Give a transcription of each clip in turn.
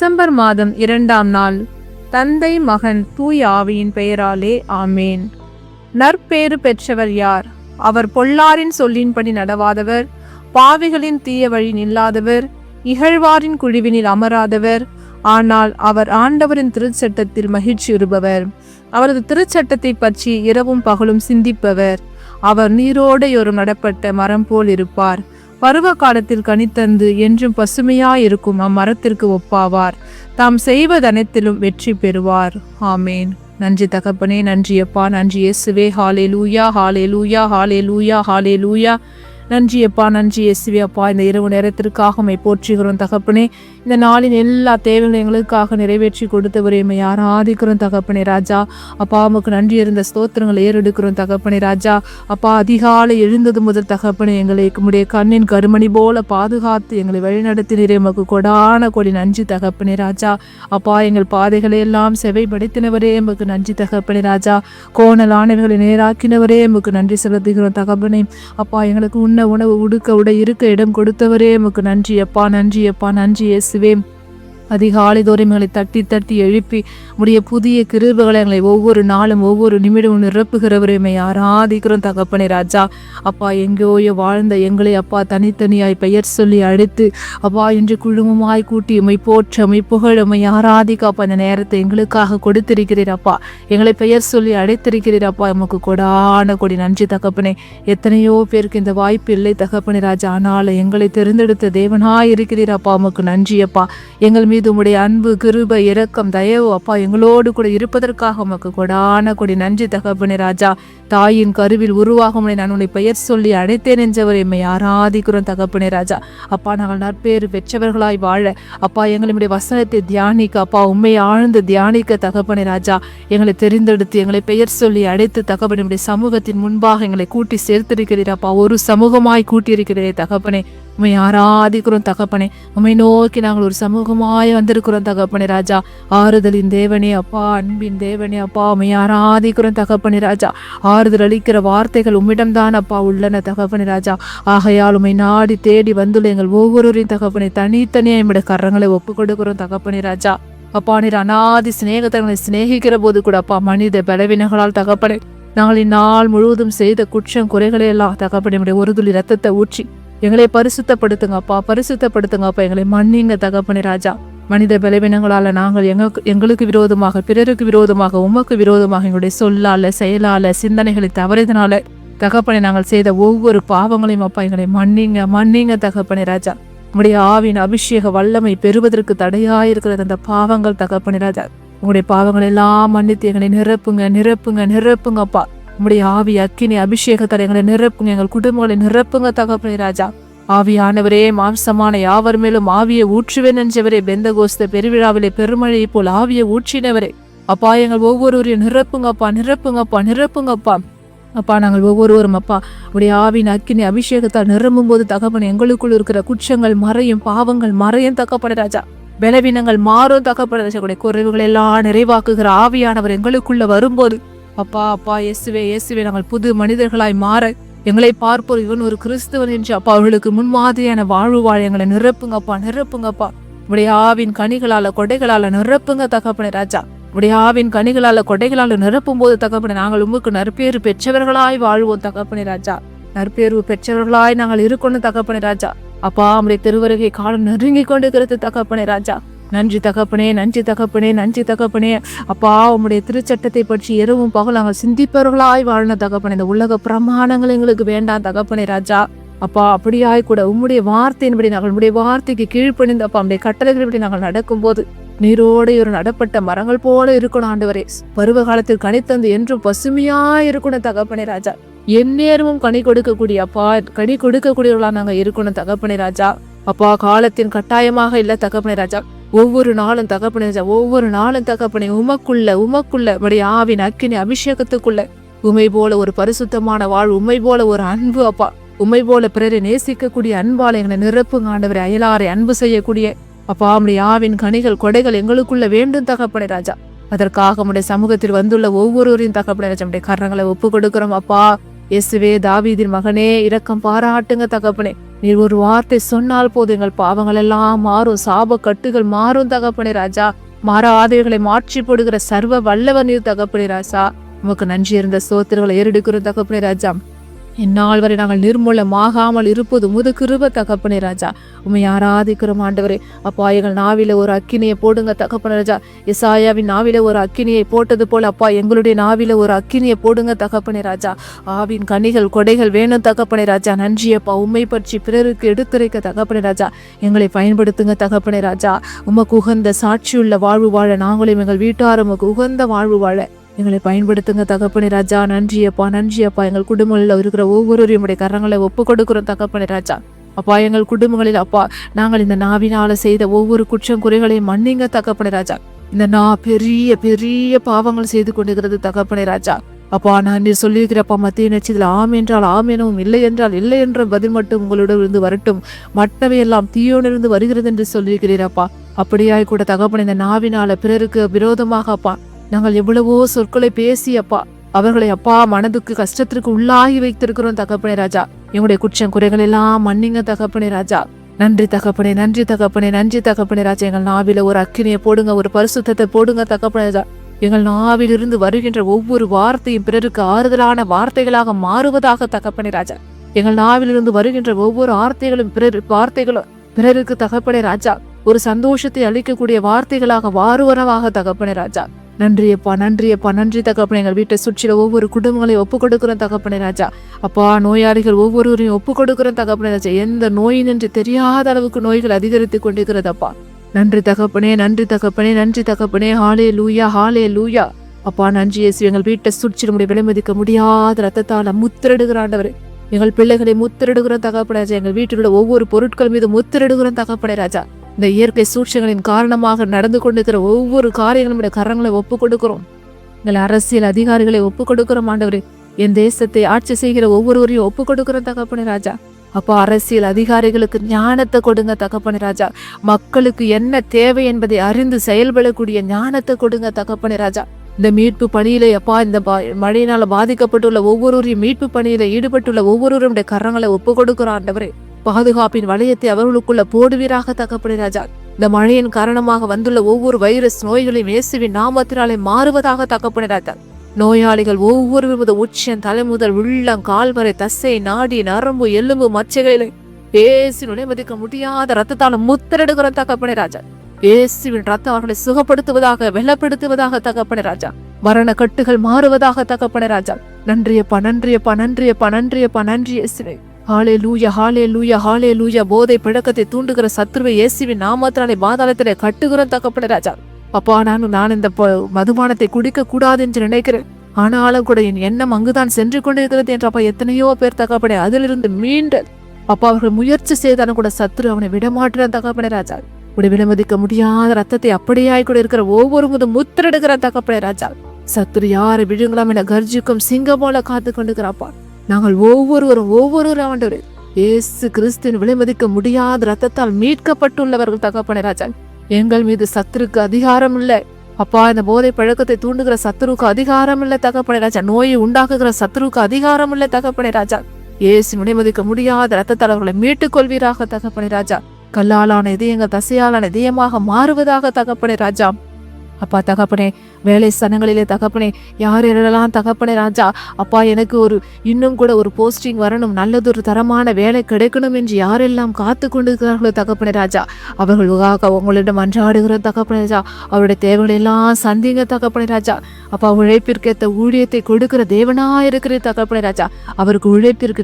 December மாதம் இரண்டாம் நாள். தந்தை மகன் தூய் ஆவியின் பெயராலே ஆமேன். நற்பேறு பெற்றவர் யார்? அவர் பொல்லாரின் சொல்லின்படி நடவாதவர் பாவிகளின் தீய வழி நில்லாதவர் இகழ்வாரின் குழுவினில் அமராதவர் ஆனால் அவர் ஆண்டவரின் திருச்சட்டத்தில் மகிழ்ச்சியுறுபவர். அவரது திருச்சட்டத்தை பற்றி இரவும் பகலும் சிந்திப்பவர். அவர் நீரோடையொரு நடப்பட்ட மரம் போல் இருப்பார். பருவ காலத்தில் கனித்தந்து என்றும் பசுமையாயிருக்கும் அம்மரத்திற்கு ஒப்பாவார். தாம் செய்வதனைத்திலும் வெற்றி பெறுவார். ஆமேன். நன்றி தகப்பனே நன்றி அப்பா நன்றி இயேசுவே. ஹாலே லூயா ஹாலே லூயா ஹாலே லூயா ஹாலே லூயா நன்றி அப்பா நன்றி இயேசுவே அப்பா. இந்த இரவு நேரத்திற்காக உம்மை போற்றுகிறோம் தகப்பனே. இந்த நாளின் எல்லா தேவைகளும் எங்களுக்காக நிறைவேற்றி கொடுத்தவரே யார் ஆதிக்கிறோம் தகப்பனே ராஜா. அப்பா உமக்கு நன்றி இருந்த ஸ்தோத்திரங்களை ஏறெடுக்கிறோம் தகப்பனே ராஜா. அப்பா அதிகாலை எழுந்தது முதல் தகப்பனே எங்களை உம்முடைய கண்ணின் கருமணி போல பாதுகாத்து எங்களை வழிநடத்தினரே. உமக்கு கொடான கொடி நன்றி தகப்பனே ராஜா. அப்பா எங்கள் பாதைகளை எல்லாம் செவைப்படுத்தினவரே எமக்கு நன்றி தகப்பனே ராஜா. கோணலானவர்களை நேராக்கினவரே எமக்கு நன்றி செலுத்துகிறோம் தகப்பனே. அப்பா எங்களுக்கு உண்ண உணவு உடுக்க உடை இருக்க இடம் கொடுத்தவரே எமக்கு நன்றி. அப்பா நன்றி அப்பா நன்றி. இயேசுவே அதிகாலை தோறும் எங்களை தட்டி தட்டி எழுப்பி உடைய புதிய கிருபகளை எங்களை ஒவ்வொரு நாளும் ஒவ்வொரு நிமிடமும் நிரப்புகிறவரையுமே ஆராதிக்கிறோம் தகப்பனே ராஜா. அப்பா எங்கேயோ வாழ்ந்த எங்களை அப்பா தனித்தனியாய் பெயர் சொல்லி அழைத்து அப்பா இன்று குழுமமாய் கூட்டி உமை போற்ற உமை புகழ் உமை ஆராதிக்க அப்பா இந்த நேரத்தை எங்களுக்காக கொடுத்திருக்கிறீர் அப்பா. எங்களை பெயர் சொல்லி அழைத்திருக்கிறீர் அப்பா. எமக்கு கொடான கொடி. நன்றி தகப்பனே. எத்தனையோ பேருக்கு இந்த வாய்ப்பு இல்லை தகப்பனே ராஜா. ஆனாலும் எங்களை தெரிந்தெடுத்த தேவனாய் இருக்கிறீர் அப்பா. உமக்கு நன்றி அப்பா. எங்கள் மீது உம்முடைய அன்பு கிருபை இரக்கம் தயவு அப்பா எங்களோடு கூட இருப்பதற்காக உமக்கு கொடான கொடி நன்றி தகப்பனே ராஜா. தாயின் கருவில் உருவாகும் நான் உன்னை பெயர் சொல்லி அழைத்தேன் என்றவர் எம்மை ஆராதிக்கிறோம் தகப்பனே ராஜா. அப்பா நாங்கள் நற்பேறு பெற்றவர்களாய் வாழ அப்பா எங்களுடைய வசனத்தை தியானிக்க அப்பா உண்மை ஆழ்ந்து தியானிக்க தகப்பனே ராஜா. எங்களை தெரிந்தெடுத்து எங்களை பெயர் சொல்லி அழைத்து தகப்பனுடைய சமூகத்தின் முன்பாக எங்களை கூட்டி சேர்த்திருக்கிறீர் அப்பா. ஒரு சமூகமாய் கூட்டியிருக்கிறீரே தகப்பனே. உண்மை ஆராதிக்கிறோம் தகப்பனே. உம்மை நோக்கி நாங்கள் ஒரு சமூகமாய் வந்திருக்கிறோம் தகப்பனே ராஜா. ஆறுதலின் தேவனே அப்பா அன்பின் தேவனே அப்பா உம்மை ஆராதிக்கிறோம் தகப்பனே ராஜா. ஆறுதல் அளிக்கிற வார்த்தைகள் உம்மிடம்தான் அப்பா உள்ளன தகப்பனே ராஜா. ஆகையால் உண்மை நாடி தேடி வந்துள்ள எங்கள் ஒவ்வொருவரின் தகப்பனை தனித்தனியாக எம்முடைய கரங்களை ஒப்புக் கொடுக்கிறோம் தகப்பனே ராஜா. அப்பா நீர் அனாதி சிநேகத்தங்களை சிநேகிக்கிற போது கூட அப்பா மனித பலவீனங்களால் தகப்பனே நாங்கள் இந்நாள் முழுவதும் செய்த குற்றம் குறைகளை எல்லாம் தகப்பனே ஒரு துளி ரத்தத்தை ஊற்றி எங்களை பரிசுத்தப்படுத்துங்கப்பா பரிசுத்தப்படுத்துங்கப்பா பரிசுத்தப்படுத்துங்க அப்பா. எங்களை மன்னிங்க தகப்பனே ராஜா. மனித பலவீனங்களால் நாங்கள் எங்களுக்கு எங்களுக்கு விரோதமாக பிறருக்கு விரோதமாக உமக்கு விரோதமாக எங்களுடைய சொல்லால செயலால சிந்தனைகளை தவறியதனால தகப்பனை நாங்கள் செய்த ஒவ்வொரு பாவங்களையும் அப்பா எங்களை மன்னிங்க மன்னிங்க தகப்பனே ராஜா. உங்களுடைய ஆவின் அபிஷேக வல்லமை பெறுவதற்கு தடையாயிருக்கிறது அந்த பாவங்கள் தகப்பனே ராஜா. உங்களுடைய பாவங்கள் எல்லாம் மன்னித்து எங்களை நிரப்புங்க நிரப்புங்க நிரப்புங்கப்பா அப்பா உங்களுடைய ஆவி அக்கினி அபிஷேகத்தால் எங்களை நிரப்புங்க எங்கள் குடும்பங்களை நிரப்புங்க தகப்பனே ராஜா ஆவியானவரே மாம்சமான யாவர் மேலும் ஆவியை ஊற்றுவேன் என்றவரே பெந்தகோஸ்த பெருவிழாவிலே பெருமழையை போல் ஆவியை ஊற்றினவரே அப்பா எங்கள் ஒவ்வொருவரையும் நிரப்புங்கப்பா நிரப்புங்கப்பா நிரப்புங்கப்பா அப்பா நாங்கள் ஒவ்வொருவரும் அப்பா உடைய ஆவின் அக்கினி அபிஷேகத்தால் நிரம்பும் போது தகப்பன் எங்களுக்குள் இருக்கிற குற்றங்கள் மறையும் பாவங்கள் மறையும் தகப்பன ராஜா பலவீனங்கள் மாறும் தகப்பன ராஜா குறைவுகள் எல்லாம் நிறைவாக்குகிற ஆவியானவர் எங்களுக்குள்ள வரும்போது அப்பா அப்பா இயேசுவே இயேசுவே நாங்கள் புது மனிதர்களாய் மாற எங்களை பார்ப்போர் இவன் ஒரு கிறிஸ்துவன் என்று. அப்பா அவர்களுக்கு முன்மாதிரியான வாழ்வு வாழ எங்களை நிரப்புங்கப்பா நிரப்புங்கப்பா உடைய ஆவின் கனிகளால கொடைகளால நிரப்புங்க தகப்பனே ராஜா. உடைய ஆவின் கனிகளால கொடைகளால நிரப்பும் போது தகப்பனே நாங்கள் உமக்கு நற்பேறு பெற்றவர்களாய் வாழ்வோம் தகப்பனே ராஜா. நற்பேறு பெற்றவர்களாய் நாங்கள் இருக்கணும் தகப்பனே ராஜா. அப்பா நம்முடைய திருவருகை காலம் நெருங்கி கொண்டிருக்கிறது தகப்பனே ராஜா. நன்றி தகப்பனே நன்றி தகப்பனே நன்றி தகப்பனே. அப்பா உம்முடைய திருச்சட்டத்தை பற்றி இரவும் பகல் நாங்கள் சிந்திப்பவர்களாய் வாழ்ன தகப்பனே. இந்த உலக பிரமாணங்கள் எங்களுக்கு வேண்டாம் தகப்பனே ராஜா. அப்பா அப்படியாய் கூட உம்முடைய வார்த்தையின்படி நாங்கள் உம்முடைய வார்த்தைக்கு கீழ்ப்பணிந்து அப்பா உடைய கட்டளைகளின்படி நாங்கள் நடக்கும்போது நீரோடு ஒரு நடப்பட்ட மரங்கள் போல இருக்கணும் ஆண்டவரே. பருவ காலத்தில் கனி தந்து என்றும் பசுமையா இருக்கணும் தகப்பனே ராஜா. எந்நேரமும் கனி கொடுக்கக்கூடிய அப்பா கனி கொடுக்கக்கூடியவர்களா நாங்கள் இருக்கணும் தகப்பனே ராஜா. அப்பா காலத்தின் கட்டாயமாக இல்ல தகப்பனை ராஜா. ஒவ்வொரு நாளும் தகப்பனை ராஜா ஒவ்வொரு நாளும் தகப்பனை உமக்குள்ள உமக்குள்ள உடைய ஆவின் அக்கினி அபிஷேகத்துக்குள்ள. உமை போல ஒரு பரிசுத்தமான வாழ் உமை போல ஒரு அன்பு அப்பா. உமை போல பிறரை நேசிக்கக்கூடிய அன்பால் எங்களை நிரப்புங்க ஆண்டவரை. அயலாரை அன்பு செய்யக்கூடிய அப்பா உடைய ஆவின் கனிகள் கொடைகள் எங்களுக்குள்ள வேண்டும் தகப்பனை ராஜா. அதற்காக நம்முடைய சமூகத்தில் வந்துள்ள ஒவ்வொருவரையும் தகப்பனை ராஜா உடைய கரங்களை ஒப்பு கொடுக்கிறோம் அப்பா. இயேசுவே தாவீதின் மகனே இரக்கம் பாராட்டுங்க தகப்பனே. நீர் ஒரு வார்த்தை சொன்னால் போது எங்கள் பாவங்கள் எல்லாம் மாறும் சாப கட்டுகள் மாறும் தகப்பனே ராஜா. மாறாதவைகளை மாற்றி போடுகிற சர்வ வல்லவர் நீர் தகப்பனே ராஜா. உமக்கு நன்றி இருந்த சோத்திரங்களை ஏறெடுக்கிற தகப்பனே ராஜா. இந்நாள் வரை நாங்கள் நிர்மூலமாகாமல் இருப்பது முது கிருப தகப்பனே ராஜா. உண்மை ஆராதிக்கிறோம் ஆண்டவரே. அப்பா எங்கள் நாவில ஒரு அக்கினியை போடுங்க தகப்பன ராஜா. இசாயாவின் நாவில ஒரு அக்கினியை போட்டது போல் அப்பா எங்களுடைய நாவில ஒரு அக்கினியை போடுங்க தகப்பனே ராஜா. ஆவின் கனிகள் கொடைகள் வேணும் தகப்பனே ராஜா. நன்றி அப்பா உண்மை பற்றி பிறருக்கு எடுத்துரைக்க தகப்பனே ராஜா. எங்களை பயன்படுத்துங்க தகப்பனே ராஜா. உமக்கு உகந்த சாட்சியுள்ள வாழ்வு வாழ நாங்களும் எங்கள் வீட்டாரும் உகந்த வாழ்வு வாழ எங்களை பயன்படுத்துங்க தகப்பனி ராஜா. நன்றி அப்பா நன்றி அப்பா. எங்கள் குடும்பங்களில் இருக்கிற ஒவ்வொருவரையும் உடைய கரங்களை ஒப்பு கொடுக்குறோம் தகப்பனி ராஜா. அப்பா எங்கள் குடும்பங்களில் அப்பா நாங்கள் இந்த நாவினால செய்த ஒவ்வொரு குற்றம் குறைகளையும் மன்னிங்க தகப்பனி ராஜா. இந்த நா பெரிய பெரிய பாவங்கள் செய்து கொண்டிருக்கிறது தகப்பனே ராஜா. அப்பா நான் நீ சொல்லியிருக்கிறப்பா மத்திய நட்சத்திர ஆம் என்றால் ஆம் எனவும் இல்லை என்றால் இல்லை என்ற பதில் மட்டும் உங்களோட இருந்து வரட்டும். மற்றவை எல்லாம் தீயோனிருந்து வருகிறது என்று சொல்லியிருக்கிறீரப்பா அப்படியாய் கூட தகப்பன் இந்த நாவினால பிறருக்கு விரோதமாக அப்பா நாங்கள் எவ்வளவோ சொற்களை பேசி அப்பா அவர்களை அப்பா மனதுக்கு கஷ்டத்திற்கு உள்ளாகி வைத்திருக்கிறோம் தகப்பனே ராஜா. எங்களுடைய குற்றம் குறைகள் எல்லாம் மன்னிங்க தகப்பனே ராஜா. நன்றி தகப்பனே நன்றி தகப்பனே நன்றி தகப்பனே ராஜா. எங்கள் நாவில ஒரு அக்கினியை போடுங்க ஒரு பரிசுத்தத்தை போடுங்க தகப்பனே ராஜா. எங்கள் நாவிலிருந்து வருகின்ற ஒவ்வொரு வார்த்தையும் பிறருக்கு ஆறுதலான வார்த்தைகளாக மாறுவதாக தகப்பனே ராஜா. எங்கள் நாவிலிருந்து வருகின்ற ஒவ்வொரு வார்த்தைகளும் பிறர் வார்த்தைகளும் பிறருக்கு தகப்பனே ராஜா. ஒரு சந்தோஷத்தை அளிக்கக்கூடிய வார்த்தைகளாக வாருவனவாக தகப்பனே ராஜா. நன்றியப்பா நன்றியப்பா. நன்றி தகப்பனே எங்கள் வீட்டை சுற்றில ஒவ்வொரு குடும்பங்களையும் ஒப்பு கொடுக்குறோம் தகப்பனே ராஜா. அப்பா நோயாளிகள் ஒவ்வொருவரையும் ஒப்பு கொடுக்குற தகப்பனே ராஜா. எந்த நோய் என்று தெரியாத அளவுக்கு நோய்கள் அதிகரித்து கொண்டிருக்கிறதப்பா. நன்றி தகப்பனே நன்றி தகப்பனே நன்றி தகப்பனே. ஹாலே லூயா ஹாலே லூயா அப்பா நன்றி இயேசு. எங்கள் வீட்டை சுற்றி நம்முடைய விலைமதிக்க முடியாத ரத்தத்தால் முத்திரடுகிறாண்டவர் எங்கள் பிள்ளைகளை முத்திரடுகிற தகப்பனே ராஜா. எங்கள் வீட்டில் உள்ள ஒவ்வொரு பொருட்கள் மீது முத்திரடுகிற தகப்பனே ராஜா. இந்த இயற்கை சூழ்ச்சிகளின் காரணமாக நடந்து கொண்டிருக்கிற ஒவ்வொரு காரியங்களும் கரங்களை ஒப்புக் கொடுக்கிறோம். எங்கள் அரசியல் அதிகாரிகளை ஒப்பு கொடுக்கிறோம் ஆண்டவரே. என் தேசத்தை ஆட்சி செய்கிற ஒவ்வொருவரையும் ஒப்புக் கொடுக்கிற தகப்பனே ராஜா. அப்போ அரசியல் அதிகாரிகளுக்கு ஞானத்தை கொடுங்க தகப்பனே ராஜா. மக்களுக்கு என்ன தேவை என்பதை அறிந்து செயல்படக்கூடிய ஞானத்தை கொடுங்க தகப்பனே ராஜா. இந்த மீட்பு பணியில அப்பா இந்த பா- மழையினால பாதிக்கப்பட்டுள்ள ஒவ்வொருவரையும் மீட்பு பணியில ஈடுபட்டுள்ள ஒவ்வொருவருடைய கரங்களை ஒப்பு கொடுக்கிறோம் ஆண்டவரே. பாதுகாப்பின் வளையத்தை அவர்களுக்குள்ள போடுவீராக தகப்பனே ராஜா. இந்த மழையின் காரணமாக வந்துள்ள ஒவ்வொரு வைரஸ் நோய்களையும் இயேசுவின் நாமத்தினாலே மாறுவதாக தகப்பனே ராஜா. நோயாளிகள் ஒவ்வொரு உச்சம் தலை முதல் உள்ளம் கால் வரை தசை நாடி நரம்பு எலும்பு மச்சைகளை ஏசு நுழைமதிக்க முடியாத ரத்தத்தால முத்திரெடுக்கிற தகப்பனை ராஜா. ஏசுவின் ரத்தம் அவர்களை சுகப்படுத்துவதாக வெள்ளப்படுத்துவதாக தகப்பனை ராஜா. மரண கட்டுகள் மாறுவதாக தகப்பனை ராஜா. நன்றியப்பா நன்றியப்பா நன்றியப்பா நன்றியப்பா நன்றி இயேசுவே. ஹாலே லூயா ஹாலே லூயா ஹாலே லூயா போதை பிழக்கத்தை தூண்டுகிற சத்ருவை இயேசுவின் நாமத்தினாலே பாதாளத்திலே கட்டுகிறோம் தகப்பனே ராஜா. அப்பா நானும் நான் இந்த ப- மதுபானத்தை குடிக்க கூடாது என்று நினைக்கிறேன். ஆனாலும் கூட என் எண்ணம் அங்குதான் சென்று கொண்டிருக்கிறது என்று அப்பா எத்தனையோ பேர் தகப்படை அதிலிருந்து மீண்டு அப்பா அவர்கள் முயற்சி செய்தாலும் கூட சத்ரு அவனை விடமாட்டுறான் தகப்பனே ராஜா. உடைய விலமதிக்க முடியாத ரத்தத்தை அப்படியாய் கூட இருக்கிற ஒவ்வொரு முதல் முத்திரெடுக்கிற தகப்படை ராஜா. சத்ரு யாரை விழுங்கலாம் என கர்ஜிக்கும் சிங்கம் போல காத்து கொண்டிருக்கிறாப்பா நாங்கள் ஒவ்வொருவரும் ஒவ்வொரு ஆண்டவரே இயேசு கிறிஸ்துவின் விலைமதிக்க முடியாத ரத்தத்தால் மீட்கப்பட்டுள்ளவர்கள் தகப்பன ராஜா. எங்கள் மீது சத்துருக்கு அதிகாரம் இல்லை அப்பா இந்த போதை பழக்கத்தை தூண்டுகிற சத்துருக்கு அதிகாரம் இல்லை தகப்பனே ராஜா. நோயை உண்டாக்குகிற சத்துருக்கு அதிகாரம் இல்லை தகப்பனே ராஜா. இயேசு விலைமதிக்க முடியாத ரத்தத்தால் அவர்களை மீட்டுக் கொள்வீராக தகப்பனே ராஜா. கல்லாலான இதயங்கள் தசையாலான இதயமாக மாறுவதாக தகப்பனை ராஜா. அப்பா தகப்பனே வேலை ஸ்தலங்களிலே தகப்பனே யார் யாரெல்லாம் தகப்பனே ராஜா அப்பா எனக்கு ஒரு இன்னும் கூட ஒரு போஸ்டிங் வரணும் நல்லதொரு தரமான வேலை கிடைக்கணும் என்று யாரெல்லாம் காத்து கொண்டிருக்கிறார்களோ தகப்பனே ராஜா அவர்களுக்காக உங்களிடம் அன்றாடுகிற தகப்பனே ராஜா அவருடைய தேவைகளை எல்லாம் சந்திங்க தகப்பனே ராஜா. அப்பா உழைப்பிற்கேற்ற ஊழியத்தை கொடுக்கிற தேவனா இருக்கிற தகப்பனே ராஜா. அவருக்கு உழைப்பிற்கு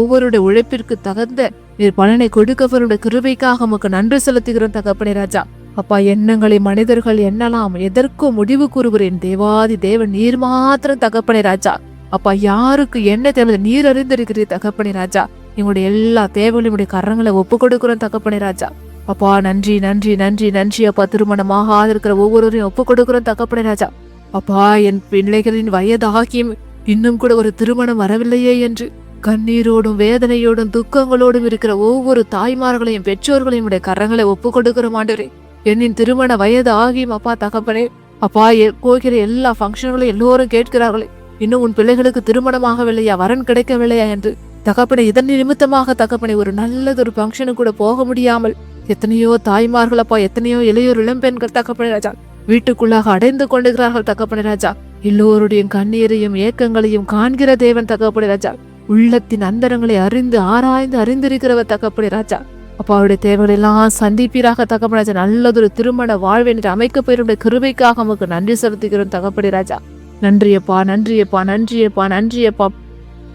ஒவ்வொருடைய உழைப்பிற்கு தகுந்த நீர் பலனை கொடுக்கவருடைய கிருபைக்காக உமக்கு நன்றி செலுத்துகிறோம் தகப்பனே ராஜா. அப்பா எண்ணங்களை மனிதர்கள் எண்ணலாம். எதற்கும் முடிவு கூறுகிறேன்? தேவாதி தேவன் நீர் மாத்திரம் தகப்பனே ராஜா. அப்பா யாருக்கு என்ன தேவை நீர் அறிந்திருக்கிறீர் தகப்பனே ராஜா. எங்களுடைய எல்லா தேவைகளையும் உடைய கரங்களை ஒப்பு கொடுக்கிறோம் தகப்பனே ராஜா. அப்பா நன்றி நன்றி நன்றி நன்றி. அப்பா திருமணமாக இருக்கிற ஒவ்வொருவரையும் ஒப்பு கொடுக்கிறோம் தகப்பனே ராஜா. அப்பா என் பிள்ளைகளின் வயதாகியும் இன்னும் கூட ஒரு திருமணம் வரவில்லையே என்று கண்ணீரோடும் வேதனையோடும் துக்கங்களோடும் இருக்கிற ஒவ்வொரு தாய்மார்களையும் பெற்றோர்களையும் உடைய கரங்களை ஒப்பு கொடுக்கிறோம் ஆண்டவரே. என்னின் திருமண வயது ஆகியும் அப்பா தகப்பனே அப்பா கோகிற எல்லா ஃபங்க்ஷன்களையும் எல்லோரும் கேட்கிறார்களே. இன்னும் உன் பிள்ளைகளுக்கு திருமணமாகவில்லையா? வரன் கிடைக்கவில்லையா என்று. தகப்பனை இதன் நிமித்தமாக தகப்பனை ஒரு நல்லதொரு ஃபங்க்ஷனுக்கு கூட போக முடியாமல் எத்தனையோ தாய்மார்கள் அப்பா எத்தனையோ இளையோர் இளம்பெண்கள் தகப்பனை ராஜா வீட்டுக்குள்ளாக அடைந்து கொண்டுகிறார்கள் தகப்பனை ராஜா. எல்லோருடைய கண்ணீரையும் ஏக்கங்களையும் காண்கிற தேவன் தகப்பனை ராஜா. உள்ளத்தின் அந்தரங்களை அறிந்து ஆராய்ந்து அறிந்திருக்கிறவர் தகப்பனை ராஜா. அப்பாவுடைய அவருடைய எல்லாம் சந்திப்பீராக தகப்பனை ராஜா. நல்லதொரு திருமண வாழ்வென்று அமைக்க போயிருடைய கிருபைக்காக நமக்கு நன்றி செலுத்துகிறோம் தகப்படி ராஜா. நன்றியப்பா நன்றியப்பா நன்றியப்பா நன்றியப்பா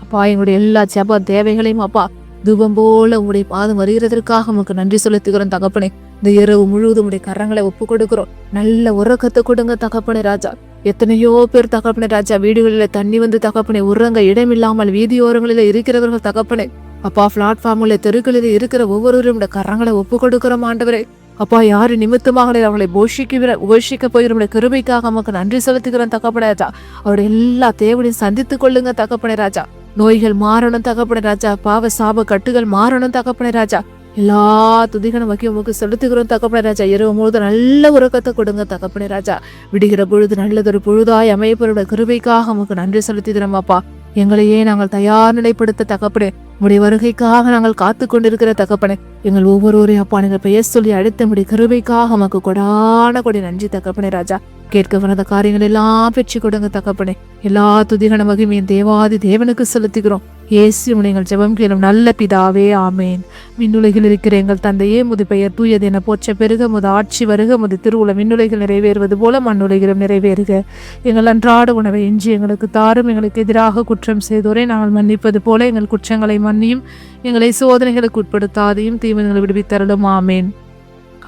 அப்பா எங்களுடைய எல்லா ஜப தேவைகளையும் அப்பா தூபம் போல உங்களுடைய பாதம் வருகிறதற்காக உமக்கு நன்றி செலுத்துகிறோம் தகப்பனே. இந்த இரவு முழுவதும் உடைய கரங்களை ஒப்பு கொடுக்கிறோம் நல்ல உறக்கத்தை கொடுங்க தகப்பனே ராஜா. எத்தனையோ பேர் தகப்பனே ராஜா வீடுகளில் தண்ணி வந்து தகப்பனை உறங்க இடமில்லாமல் வீதியோரங்களில் இருக்கிறவர்கள் தகப்பனே. அப்பா பிளாட்ஃபார்ம்ல தெருக்களில் இருக்கிற ஒவ்வொருவரும் கரங்களை ஒப்பு கொடுக்கிறோம் ஆண்டவரே. அப்பா யாரு நிமித்தமாக அவளை போஷிக்க போஷிக்க போகிற கிருபைக்காக நமக்கு நன்றி செலுத்துகிறோம் தகப்பனே ராஜா. அவருடைய எல்லா தேவனையும் சந்தித்துக் கொள்ளுங்க தகப்பனே ராஜா. நோய்கள் மாறணும் தகப்பனே ராஜா. பாவ சாப கட்டுகள் மாறணும் தகப்பனே ராஜா. எல்லா துதிகளும் வைக்க உமக்கு செலுத்துகிறோம் தகப்பனே ராஜா. இரவு முழுது நல்ல உறக்கத்தை கொடுங்க தகப்பனே ராஜா. விடுகிற பொழுது நல்லதொரு பொழுதாய் அமைப்பரோட கிருபைக்காக உமக்கு நன்றி செலுத்தி அப்பா. எங்களையே நாங்கள் தயார் நிலைப்படுத்த தகப்பனே உடைய வருகைக்காக நாங்கள் காத்து கொண்டிருக்கிற தகப்பனே எங்கள் ஒவ்வொருவரையும் அப்பா நீங்கள் பெயர் சொல்லி அழைத்த முடி கருவைக்காக உமக்கு கொடான கொடி நன்றி தகப்பனே ராஜா. கேட்க வராத காரியங்கள் எல்லாம் பெற்று கொடுங்க தகப்பனே. எல்லா துதிகன மகிமையும் தேவாதி தேவனுக்கு செலுத்துகிறோம். இயேசு நீங்கள் ஜெபம் கேளும் நல்ல பிதாவே ஆமேன். விண்ணுலகில் இருக்கிற எங்கள் தந்தையே முது பெயர் தூயது என போற்ற பெருக முது ஆட்சி வருக முது திருவுள விண்ணுலகில் நிறைவேறுவது போல மண்ணுலகிலும் நிறைவேறுக. எங்கள் அன்றாட உணவை எஞ்சி எங்களுக்கு தாரும் எங்களுக்கு எதிராக குற்றம் செய்தோரை நாங்கள் மன்னிப்பது போல எங்கள் குற்றங்களை மன்னியும் எங்களை சோதனைகளுக்கு உட்படுத்தாதையும் தீவிரங்களை விடுவித்தரலும் ஆமேன்.